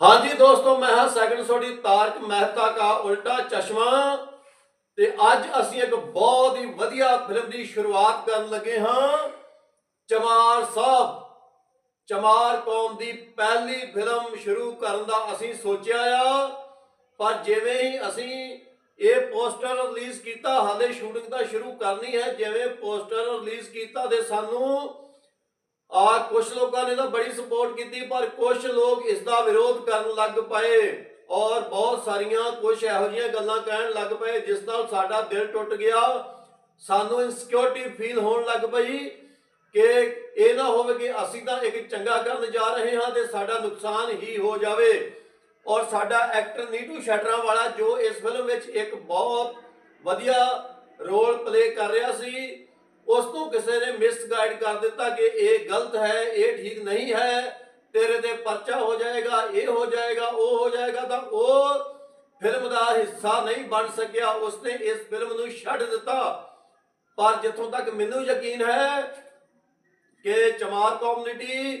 ਹਾਂਜੀ ਦੋਸਤੋ, ਮੈਂ ਹਾਂ ਸੈਕਿੰਡ ਸੋਡੀ ਤਾਰਕ ਮਹਿਤਾ ਕਾ ਉਲਟਾ ਚਸ਼ਮਾ ਤੇ ਅੱਜ ਅਸੀਂ ਇੱਕ ਬਹੁਤ ਹੀ ਵਧੀਆ ਫਿਲਮ ਦੀ ਸ਼ੁਰੂਆਤ ਕਰਨ ਲੱਗੇ ਹਾਂ। ਚਮਾਰ ਸਾਹਿਬ, ਚਮਾਰ ਕੌਮ ਦੀ ਪਹਿਲੀ ਫਿਲਮ ਸ਼ੁਰੂ ਕਰਨ ਦਾ ਅਸੀਂ ਸੋਚਿਆ ਆ, ਪਰ ਜਿਵੇਂ ਹੀ ਅਸੀਂ ਇਹ ਪੋਸਟਰ ਰਿਲੀਜ਼ ਕੀਤਾ, ਹਾਲੇ ਸ਼ੂਟਿੰਗ ਤਾਂ ਸ਼ੁਰੂ ਕਰਨੀ ਹੈ, ਜਿਵੇਂ ਪੋਸਟਰ ਰਿਲੀਜ਼ ਕੀਤਾ ਤੇ ਸਾਨੂੰ ਆ ਕੁਝ ਲੋਕਾਂ ਨੇ ਤਾਂ ਬੜੀ ਸਪੋਰਟ ਕੀਤੀ, ਪਰ ਕੁਝ ਲੋਕ ਇਸ ਦਾ ਵਿਰੋਧ ਕਰਨ ਲੱਗ ਪਏ ਔਰ ਬਹੁਤ ਸਾਰੀਆਂ ਕੁਝ ਇਹੋ ਜਿਹੀਆਂ ਗੱਲਾਂ ਕਹਿਣ ਲੱਗ ਪਏ, ਜਿਸ ਨਾਲ ਸਾਡਾ ਦਿਲ ਟੁੱਟ ਗਿਆ। ਸਾਨੂੰ ਇਨਸਿਕਿਉਰਿਟੀ ਫੀਲ ਹੋਣ ਲੱਗ ਪਈ ਕਿ ਇਹ ਨਾ ਹੋਵੇ ਕਿ ਅਸੀਂ ਤਾਂ ਇੱਕ ਚੰਗਾ ਕਰਨ ਜਾ ਰਹੇ ਹਾਂ ਤੇ ਸਾਡਾ ਨੁਕਸਾਨ ਹੀ ਹੋ ਜਾਵੇ। ਔਰ ਸਾਡਾ ਐਕਟਰ ਨੀਟੂ ਸ਼ਟਰਾਂ ਵਾਲਾ ਜੋ ਇਸ ਫਿਲਮ ਵਿੱਚ ਇੱਕ ਬਹੁਤ ਵਧੀਆ ਰੋਲ ਪਲੇ ਕਰ ਰਿਹਾ ਸੀ ਉਸ ਨੂੰ ਕਿਸੇ ਨੇ ਮਿਸਗਾਈਡ ਕਰ ਦਿੱਤਾ ਕਿ ਇਹ ਗਲਤ ਹੈ, ਇਹ ਠੀਕ ਨਹੀਂ ਹੈ, ਤੇਰੇ ਤੇ ਪਰਚਾ ਹੋ ਜਾਏਗਾ, ਇਹ ਹੋ ਜਾਏਗਾ, ਉਹ ਹੋ ਜਾਏਗਾ, ਤਾਂ ਉਹ ਫਿਲਮ ਦਾ ਹਿੱਸਾ ਨਹੀਂ ਬਣ ਸਕਿਆ। ਉਸਨੇ ਇਸ ਫਿਲਮ ਨੂੰ ਛੱਡ ਦਿੱਤਾ। ਪਰ ਜਿੱਥੋਂ ਤੱਕ ਮੈਨੂੰ ਯਕੀਨ ਹੈ ਕਿ ਚਮਾਰ ਕਮਿਊਨਿਟੀ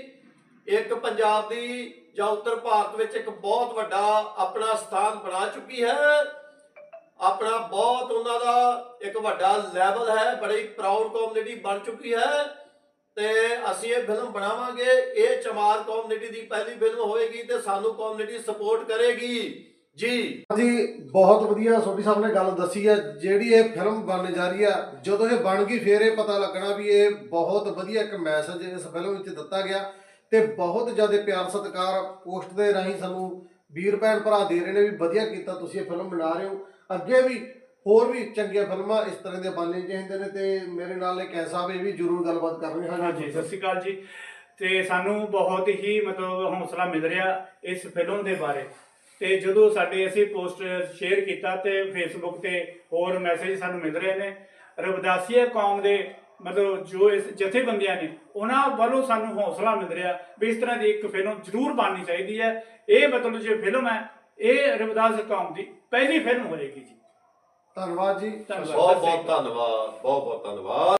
ਇੱਕ ਪੰਜਾਬ ਦੀ ਜਾਂ ਉੱਤਰ ਭਾਰਤ ਵਿੱਚ ਇੱਕ ਬਹੁਤ ਵੱਡਾ ਆਪਣਾ ਸਥਾਨ ਬਣਾ ਚੁੱਕੀ ਹੈ। ਆਪਣਾ ਬਹੁਤ ਉਹਨਾਂ ਦਾ ਇੱਕ ਵੱਡਾ ਲੈਵਲ ਹੈ, ਬੜੀ ਪ੍ਰਾਊਡ ਕਮਿਊਨਿਟੀ ਬਣ ਚੁੱਕੀ ਹੈ। ਤੇ ਅਸੀਂ ਇਹ ਫਿਲਮ ਬਣਾਵਾਂਗੇ। ਇਹ ਚਮਾਰ ਕਮਿਊਨਿਟੀ ਦੀ ਪਹਿਲੀ ਫਿਲਮ ਹੋਏਗੀ ਤੇ ਸਾਨੂੰ ਕਮਿਊਨਿਟੀ ਸਪੋਰਟ ਕਰੇਗੀ। ਜੀ। ਜੀ, ਬਹੁਤ ਵਧੀਆ ਸੋਢੀ ਸਾਹਿਬ ਨੇ ਗੱਲ ਦੱਸੀ ਹੈ। ਜਿਹੜੀ ਇਹ ਫਿਲਮ ਬਣਨ ਜਾ ਰਹੀ ਹੈ, ਜਦੋਂ ਇਹ ਬਣ ਗਈ, ਫਿਰ ਇਹ ਪਤਾ ਲੱਗਣਾ ਵੀ ਇਹ ਬਹੁਤ ਵਧੀਆ ਇੱਕ ਮੈਸੇਜ ਇਸ ਫਿਲਮ ਵਿੱਚ ਦਿੱਤਾ ਗਿਆ। ਤੇ ਬਹੁਤ ਜ਼ਿਆਦਾ ਪਿਆਰ ਸਤਿਕਾਰ ਪੋਸਟ ਦੇ ਰਾਹੀਂ ਸਾਨੂੰ ਵੀਰ ਭੈਣ ਭਰਾ ਦੇ ਰਹੇ ਨੇ ਵੀ ਵਧੀਆ ਕੀਤਾ ਤੁਸੀਂ ਇਹ ਫਿਲਮ ਬਣਾ ਰਹੇ ਹੋ। ਅੱਗੇ ਵੀ, ਹੋਰ ਵੀ ਚੰਗੀਆਂ ਫਿਲਮਾਂ ਇਸ ਤਰ੍ਹਾਂ ਦੀਆਂ ਬਣਨੀਆਂ ਚਾਹੀਦੀਆਂ ਨੇ ਤੇ ਮੇਰੇ ਨਾਲ ਇੱਕ ਐਸਾ ਵੀ ਵੀ ਜ਼ਰੂਰ ਗੱਲਬਾਤ ਕਰਨੀ ਹਾਂਜੀ, ਸਤਿ ਸ਼੍ਰੀ ਅਕਾਲ ਜੀ। ਤੇ ਸਾਨੂੰ ਬਹੁਤ ਹੀ ਮਤਲਬ ਹੌਸਲਾ ਮਿਲ ਰਿਹਾ ਇਸ ਫਿਲਮ ਦੇ ਬਾਰੇ। ਤੇ ਜਦੋਂ ਸਾਡੇ ਅਸੀਂ ਪੋਸਟ ਸ਼ੇਅਰ ਕੀਤਾ ਤੇ ਫੇਸਬੁੱਕ ਤੇ ਹੋਰ ਮੈਸੇਜ ਸਾਨੂੰ ਮਿਲ ਰਹੇ ਨੇ, ਰਵਿਦਾਸੀਆ ਕੌਮ ਦੇ ਮਤਲਬ ਜੋ ਇਸ ਜਥੇਬੰਦੀਆਂ ਨੇ, ਉਹਨਾਂ ਵੱਲੋਂ ਸਾਨੂੰ ਹੌਸਲਾ ਮਿਲ ਰਿਹਾ ਵੀ ਇਸ ਤਰ੍ਹਾਂ ਦੀ ਇੱਕ ਫਿਲਮ ਜ਼ਰੂਰ ਬਣਨੀ ਚਾਹੀਦੀ ਹੈ। ਇਹ ਮਤਲਬ ਜੇ ਫਿਲਮ ਹੈ ਇਹ ਰਵਿਦਾਸ ਕੌਮ ਦੀ ਪਹਿਲੀ ਫਿਲਮ ਹੋਏਗੀ ਜੀ। ਧੰਨਵਾਦ ਜੀ। ਧੰਨਵਾਦ। ਬਹੁਤ ਬਹੁਤ ਧੰਨਵਾਦ ਬਹੁਤ ਬਹੁਤ ਧੰਨਵਾਦ।